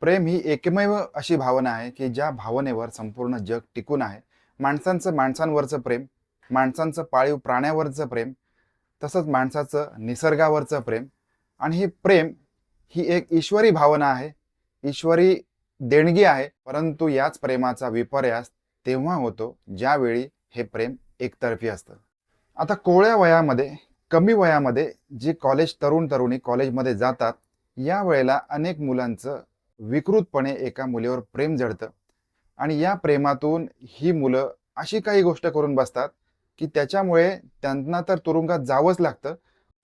प्रेम ही एकमेव अशी भावना आहे की ज्या भावनेवर संपूर्ण जग टिकून आहे. माणसांचं माणसांवरचं प्रेम माणसांचं पाळीव प्राण्यावरचं प्रेम तसंच माणसाचं निसर्गावरचं प्रेम. आणि हे प्रेम ही एक ईश्वरी भावना आहे. ईश्वरी देणगी आहे. परंतु याच प्रेमाचा विपर्यास तेव्हा होतो ज्यावेळी हे प्रेम एकतर्फी असतं. आता कोवळ्या वयामध्ये कमी वयामध्ये जे कॉलेज तरुण तरुणी कॉलेजमध्ये जातात या वेळेला अनेक मुलांचं विकृतपणे एका मुलीवर प्रेम जडतं. आणि या प्रेमातून ही मुलं अशी काही गोष्ट करून बसतात की त्याच्यामुळे त्यांना तर तुरुंगात जावंच लागतं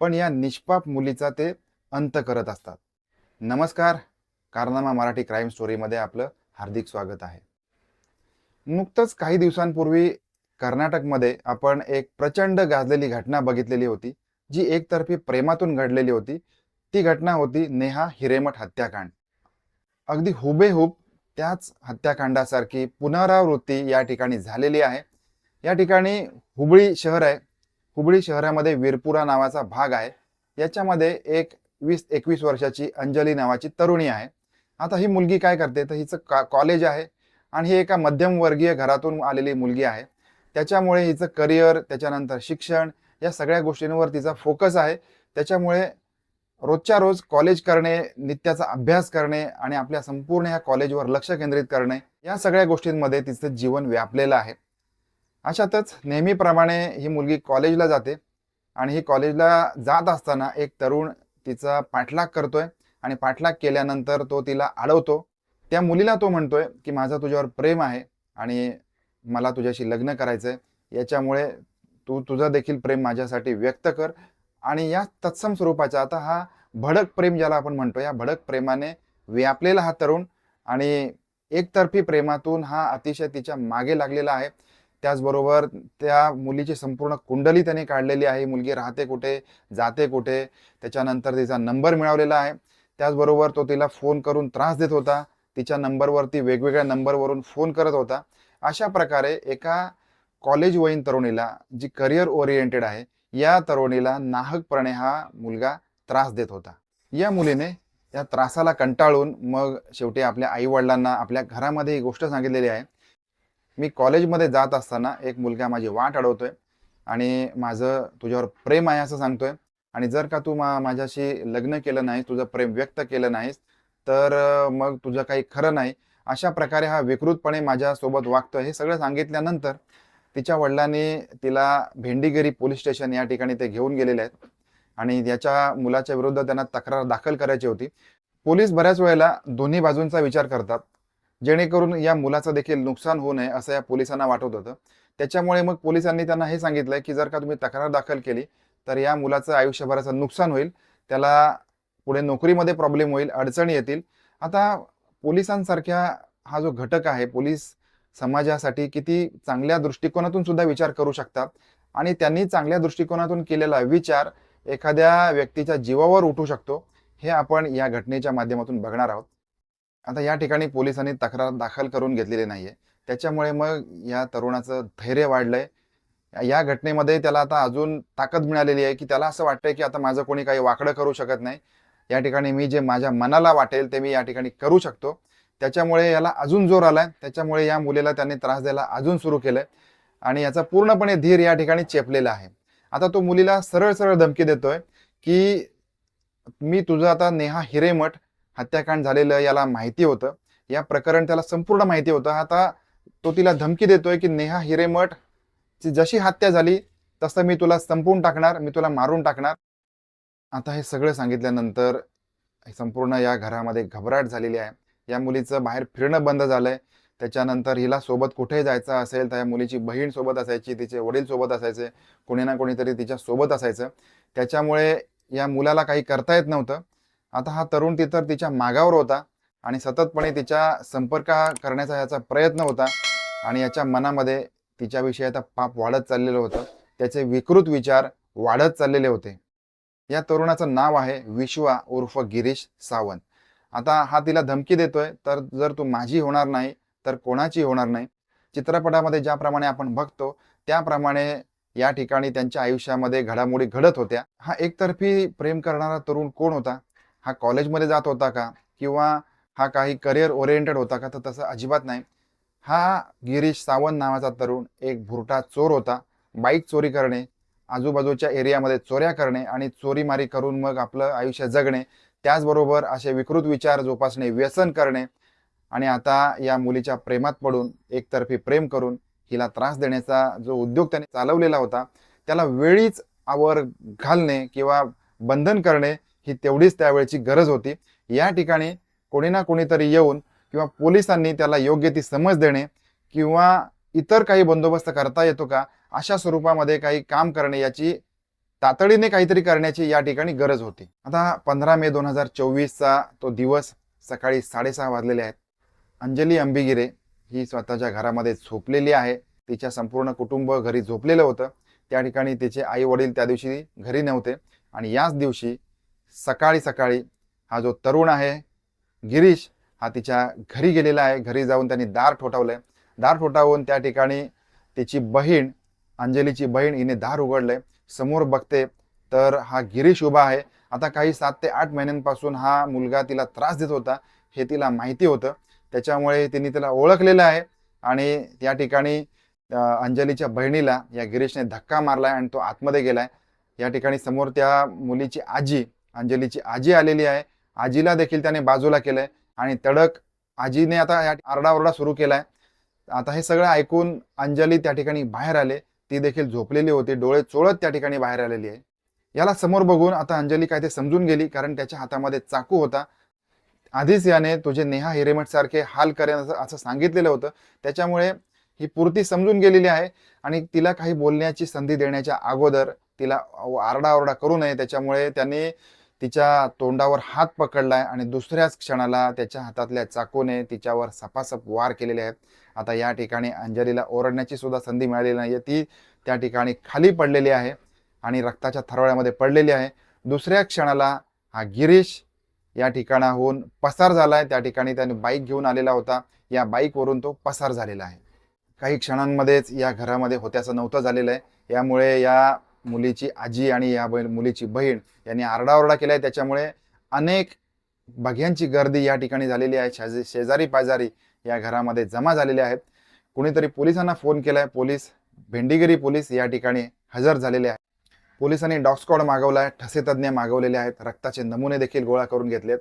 पण या निष्पाप मुलीचा ते अंत करत असतात. नमस्कार कारनामा मराठी क्राईम स्टोरीमध्ये आपलं हार्दिक स्वागत आहे. नुकतंच काही दिवसांपूर्वी कर्नाटकमध्ये आपण एक प्रचंड गाजलेली घटना बघितलेली होती जी एकतर्फी प्रेमातून घडलेली होती. ती घटना होती नेहा हिरेमठ हत्याकांड. अगदी हुबेहूब त्याच हत्याकांडासारखी पुनरावृत्ती या ठिकाणी झालेली आहे. या ठिकाणी हुबळी शहर आहे. हुबळी शहरामध्ये वीरपुरा नावाचा भाग आहे. याच्यामध्ये एक वीस एकवीस वर्षाची अंजली नावाची तरुणी आहे. आता ही मुलगी काय करते? तर हिचं का कॉलेज आहे आणि ही एका मध्यमवर्गीय घरातून आलेली मुलगी आहे. त्याच्यामुळे हिचं करिअर त्याच्यानंतर शिक्षण या सगळ्या गोष्टींवर तिचा फोकस आहे. त्याच्यामुळे रोजच्या रोज कॉलेज करणे नित्याचा अभ्यास करणे आणि आपल्या संपूर्ण ह्या कॉलेजवर लक्ष केंद्रित करणे या सगळ्या गोष्टींमध्ये तिचं जीवन व्यापलेलं आहे. अशातच नेहमीप्रमाणे ही मुलगी कॉलेजला जाते आणि ही कॉलेजला जात असताना एक तरुण तिचा पाठलाग करतोय आणि पाठलाग केल्यानंतर तो तिला अडवतो त्या मुलीला तो म्हणतोय की माझं तुझ्यावर प्रेम आहे आणि मला तुझ्याशी लग्न करायचं आहे याच्यामुळे तू तुझं देखील प्रेम माझ्यासाठी व्यक्त कर. आणि या तत्सम स्वरूपाचा आता हा भडक प्रेम ज्याला आपण म्हणतो या भडक प्रेमाने व्यापलेला हा तरुण आणि एकतर्फी प्रेमातून हा अतिशय तिच्यामागे लागलेला आहे. त्याचबरोबर त्या मुलीची संपूर्ण कुंडली त्याने काढलेली आहे. मुलगी राहते कुठे जाते कुठे त्याच्यानंतर तिचा नंबर मिळवलेला आहे. त्याचबरोबर तो तिला फोन करून त्रास देत होता. तिच्या नंबरवरती वेगवेगळ्या नंबरवरून फोन करत होता. अशा प्रकारे एका कॉलेज वयीन तरुणीला जी करिअर ओरिएंटेड आहे या तरुणीला नाहकपणे हा मुलगा त्रास देत होता. या मुलीने या त्रासाला कंटाळून मग शेवटी आपल्या आईवडिलांना आपल्या घरामध्ये ही गोष्ट सांगितलेली आहे. मी कॉलेजमध्ये जात असताना एक मुलगा माझी वाट अडवतोय आणि माझं तुझ्यावर प्रेम आहे असं सांगतोय. आणि जर का तू मा माझ्याशी लग्न केलं नाहीस तुझं प्रेम व्यक्त केलं नाहीस तर मग तुझं काही खरं नाही. अशा प्रकारे हा विकृतपणे माझ्यासोबत वागतोय हे सगळं सांगितल्यानंतर तिच्या वडिलांनी तिला भेंडीगिरी पोलीस स्टेशन या ठिकाणी ते घेऊन गेलेले आहेत. आणि याच्या मुलाच्या विरुद्ध त्यांना तक्रार दाखल करायची होती. पोलीस बऱ्याच वेळेला दोन्ही बाजूंचा विचार करतात. जेणेकरून या मुलाचं देखील नुकसान होऊ नये असं या पोलिसांना वाटत होतं. त्याच्यामुळे मग पोलिसांनी त्यांना हे सांगितलंय की जर का तुम्ही तक्रार दाखल केली तर या मुलाचं आयुष्यभराचं नुकसान होईल. त्याला पुढे नोकरीमध्ये प्रॉब्लेम होईल अडचणी येतील. आता पोलिसांसारख्या हा जो घटक आहे पोलीस समाजासाठी किती चांगल्या दृष्टिकोनातून सुद्धा विचार करू शकतात. आणि त्यांनी चांगल्या दृष्टिकोनातून केलेला विचार एखाद्या व्यक्तीच्या जीवावर उठू शकतो. हे आपण या घटनेच्या माध्यमातून बघणार आहोत. आता या ठिकाणी पोलिसांनी तक्रार दाखल करून घेतलेली नाहीये. त्याच्यामुळे मग या तरुणाचं धैर्य वाढलंय. या घटनेमध्ये त्याला आता अजून ताकद मिळालेली आहे की त्याला असं वाटतंय की आता माझं कोणी काही वाकडं करू शकत नाही. या ठिकाणी मी जे माझ्या मनाला वाटेल ते मी या ठिकाणी करू शकतो. त्याच्यामुळे याला अजून जोर आलाय. त्याच्यामुळे या मुलीला त्यांनी त्रास द्यायला अजून सुरू केलंय. आणि याचा पूर्णपणे धीर या ठिकाणी चेपलेला आहे. आता तो मुलीला सरळ सरळ धमकी देतोय की मी तुझं आता नेहा हिरेमठ हत्याकांड झालेलं याला माहिती होतं. या प्रकरण त्याला संपूर्ण माहिती होतं. आता तो तिला धमकी देतोय की नेहा हिरेमठ जशी हत्या झाली तसं मी तुला संपवून टाकणार मी तुला मारून टाकणार. आता हे सगळं सांगितल्यानंतर संपूर्ण या घरामध्ये घबराट झालेली आहे. या मुलीचं बाहेर फिरणं बंद झालंय. त्याच्यानंतर हिला सोबत कुठे जायचं असेल तर या मुलीची बहीण सोबत असायची तिचे वडील सोबत असायचे कोणी ना कोणीतरी तिच्या सोबत असायचं. त्याच्यामुळे या मुलाला काही करता येत नव्हतं. आता हा तरुण तिथं तिच्या मागावर होता आणि सततपणे तिच्या संपर्क करण्याचा याचा प्रयत्न होता आणि याच्या मनामध्ये तिच्याविषयी आता पाप वाढत चाललेलं होतं. त्याचे विकृत विचार वाढत चाललेले होते. या तरुणाचं नाव आहे विश्वा उर्फ गिरीश सावंत. आता हा तिला धमकी देतोय तर जर तू माझी होणार नाही तर कोणाची होणार नाही? चित्रपटामध्ये ज्याप्रमाणे आपण बघतो त्याप्रमाणे या ठिकाणी त्यांच्या आयुष्यामध्ये घडामोडी घडत होत्या. हा एकतर्फी प्रेम करणारा तरुण कोण होता? हा कॉलेजमध्ये जात होता का? किंवा हा काही करिअर ओरिएंटेड होता का? तर तसं अजिबात नाही. हा गिरीश सावंत नावाचा तरुण एक भुरटा चोर होता. बाईक चोरी करणे आजूबाजूच्या एरियामध्ये चोऱ्या करणे आणि चोरीमारी करून मग आपलं आयुष्य जगणे त्याचबरोबर असे विकृत विचार जोपासणे व्यसन करणे आणि आता या मुलीच्या प्रेमात पडून एकतर्फी प्रेम करून हिला त्रास देण्याचा जो उद्योग त्याने चालवलेला होता त्याला वेळीच आवर घालणे किंवा बंधन करणे ही तेवढीच त्यावेळची गरज होती. या ठिकाणी कोणी ना कोणीतरी येऊन किंवा पोलिसांनी त्याला योग्य ती समज देणे किंवा इतर काही बंदोबस्त करता येतो का अशा स्वरूपामध्ये काही काम करणे याची तातडीने काहीतरी करण्याची या ठिकाणी गरज होती. आता पंधरा मे दोन हजार चोवीसचा तो दिवस सकाळी साडेसहा वाजलेले आहेत. अंजली अंबिगिरे ही स्वतःच्या घरामध्ये झोपलेली आहे. तिच्या संपूर्ण कुटुंब घरी झोपलेलं होतं. त्या ठिकाणी तिचे आई वडील त्या दिवशी घरी नव्हते. आणि याच दिवशी सकाळी सकाळी हा जो तरुण आहे गिरीश हा तिच्या घरी गेलेला आहे. घरी जाऊन त्यांनी दार ठोठावलंय. दार ठोठावून त्या ठिकाणी तिची बहीण अंजलीची बहीण हिने दार उघडलंय. समोर बघते तर हा गिरीश उभा आहे. आता काही सात ते आठ महिन्यांपासून हा मुलगा तिला त्रास देत होता हे तिला माहिती होतं. त्याच्यामुळे तिने तिला ओळखलेलं आहे आणि त्या ठिकाणी अंजलीच्या बहिणीला या गिरीशने धक्का मारला आहे आणि तो आतमध्ये गेलाय. या ठिकाणी समोर त्या मुलीची आजी अंजलीची आजी आलेली आहे. आजीला देखील त्याने बाजूला केलंय आणि तडक आजीने आता या आरडाओरडा सुरू केलाय. आता हे सगळं ऐकून अंजली त्या ठिकाणी बाहेर आले. ती देखील झोपलेली होती. डोळे चोळत त्या ठिकाणी बाहेर आलेली आहे. याला समोर बघून आता अंजली काय ते समजून गेली कारण त्याच्या हातामध्ये चाकू होता. आधीच याने तुझे नेहा हिरेमठ सारखे हाल करेन असं असं सांगितलेलं होतं. त्याच्यामुळे ही पूर्ती समजून गेलेली आहे आणि तिला काही बोलण्याची संधी देण्याच्या अगोदर तिला आरडाओरडा करू नये. त्याच्यामुळे त्याने तिच्या तोंडावर हात पकडलाय आणि दुसऱ्याच क्षणाला त्याच्या हातातल्या चाकूने तिच्यावर सपासप वार केलेले आहेत. आता या ठिकाणी अंजलीला ओरडण्याची सुद्धा संधी मिळालेली नाही ती त्या ठिकाणी खाली पडलेली आहे आणि रक्ताच्या थरवळ्यामध्ये पडलेली आहे. दुसऱ्या क्षणाला हा गिरीश या ठिकाणाहून पसार झाला आहे त्या ठिकाणी त्याने बाईक घेऊन आलेला होता. या बाईकवरून तो पसार झालेला आहे. काही क्षणांमध्येच या घरामध्ये होत्याचं नव्हतं झालेलं आहे. यामुळे या मुलीची आजी आणि या बहीण मुलीची बहीण यांनी आरडाओरडा केलाय. त्याच्यामुळे अनेक बघ्यांची गर्दी या ठिकाणी झालेली आहे. शेज शेजारी पाजारी या घरामध्ये जमा झालेले आहेत. कुणीतरी पोलिसांना फोन केलाय. पोलीस भेंडीगिरी पोलीस या ठिकाणी हजर झालेले आहेत. पोलिसांनी डॉग स्क्वॉड मागवलाय. ठसेतज्ञ मागवलेले आहेत. रक्ताचे नमुने देखील गोळा करून घेतलेत.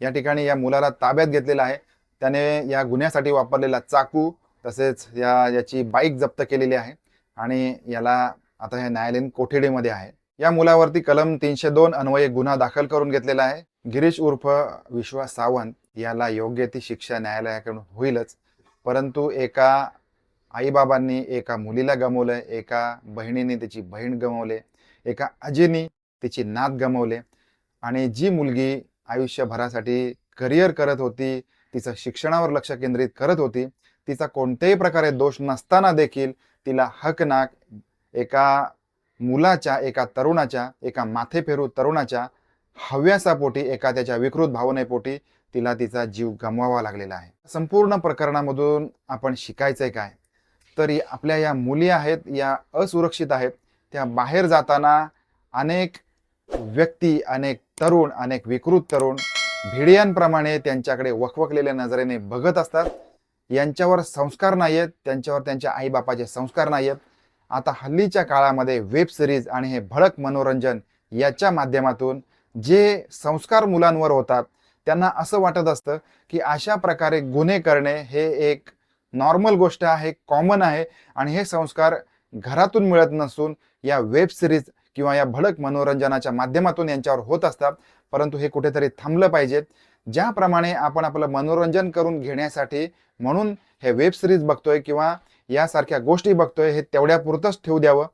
या ठिकाणी या मुलाला ताब्यात घेतलेला आहे. त्याने या गुन्ह्यासाठी वापरलेला चाकू तसेच या याची बाईक जप्त केलेली आहे. आणि याला आता हे न्यायालयीन कोठडीमध्ये आहे. या मुलावरती कलम तीनशे दोन अन्वये गुन्हा दाखल करून घेतलेला आहे. गिरीश उर्फ विश्वास सावंत याला योग्य ती शिक्षा न्यायालयाकडून होईलच. परंतु एका आईबाबांनी एका मुलीला गमवलं एका बहिणीने तिची बहीण गमवले एका आजीनी तिची नात गमवले आणि जी मुलगी आयुष्यभरासाठी करिअर करत होती तिचं शिक्षणावर लक्ष केंद्रित करत होती तिचा कोणत्याही प्रकारे दोष नसताना देखील तिला हकनाक एका मुलाच्या एका तरुणाच्या एका माथेफेरू तरुणाच्या हव्यासापोटी एका त्याच्या विकृत भावनेपोटी तिला तिचा जीव गमवावा लागलेला आहे. संपूर्ण प्रकरणामधून आपण शिकायचंय काय? तर आपल्या या मुली आहेत या असुरक्षित आहेत त्या बाहेर जाताना अनेक व्यक्ती अनेक तरुण अनेक विकृत तरुण भिडियांप्रमाणे त्यांच्याकडे वखवकलेल्या नजरेने बघत असतात. यांच्यावर संस्कार नाही आहेत त्यांच्यावर त्यांच्या आईबापाचे संस्कार नाही आहेत आता हल्लीच्या काळामध्ये वेब सिरीज आणि हे भडक मनोरंजन याच्या माध्यमातून जे संस्कार मुलांवर होतात त्यांना असं वाटत असतं की अशा प्रकारे गुन्हे करणे हे एक नॉर्मल गोष्ट आहे कॉमन आहे आणि हे संस्कार घरातून मिळत नसून या वेब सिरीज किंवा या भडक मनोरंजनाच्या माध्यमातून यांच्यावर होत असतात. परंतु हे कुठेतरी थांबलं पाहिजेत ज्याप्रमाणे आपण आपलं मनोरंजन करून घेण्यासाठी म्हणून हे वेब सिरीज बघतोय किंवा यासारख्या गोष्टी बघतोय हे तेवढ्यापुरतंच ठेवू द्यावं.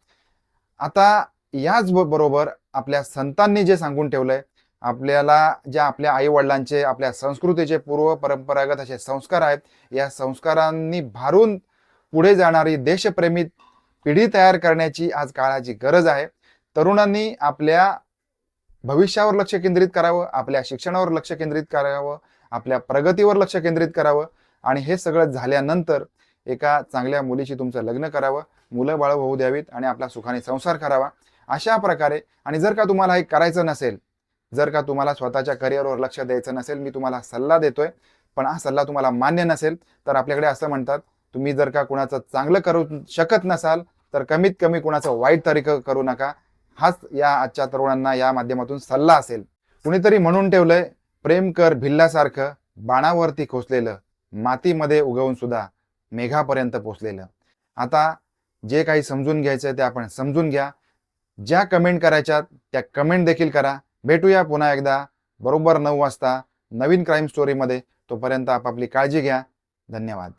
आता याच बरोबर आपल्या संतांनी जे सांगून ठेवलंय आपल्याला ज्या आपल्या आई वडिलांचे आपल्या संस्कृतीचे पूर्व परंपरागत असे संस्कार आहेत या संस्कारांनी भारून पुढे जाणारी देशप्रेमी पिढी तयार करण्याची आज काळाची गरज आहे. तरुणांनी आपल्या भविष्यावर लक्ष केंद्रित करावं आपल्या शिक्षणावर लक्ष केंद्रित करावं आपल्या प्रगतीवर लक्ष केंद्रित करावं. आणि हे सगळं झाल्यानंतर एका चांगल्या मुलीशी तुमचं लग्न करावं मुलं बाळ होऊ द्यावीत आणि आपला सुखाने संसार करावा अशा प्रकारे. आणि जर का तुम्हाला हे करायचं नसेल जर का तुम्हाला स्वतःच्या करिअरवर लक्ष द्यायचं नसेल मी तुम्हाला सल्ला देतोय पण हा सल्ला तुम्हाला मान्य नसेल तर आपल्याकडे असं म्हणतात तुम्ही जर का कुणाचं चांगलं करू शकत नसाल तर कमीत कमी कुणाचं वाईट तरी क- करू नका. हाच या आजच्या तरुणांना या माध्यमातून सल्ला असेल. कुणीतरी म्हणून ठेवलंय प्रेम कर भिल्लासारखं बाणावरती खोचलेलं मातीमध्ये उगवून सुद्धा. मेघापर्यंत पोचलेलं आता जे काही समजून घ्यायचं ते आपण समजून घ्या. ज्या कमेंट करायच्या त्या कमेंट देखील करा. भेटूया पुन्हा एकदा. बरोबर नऊ वाजता नवीन क्राईम स्टोरीमध्ये तोपर्यंत आपापली काळजी घ्या. धन्यवाद.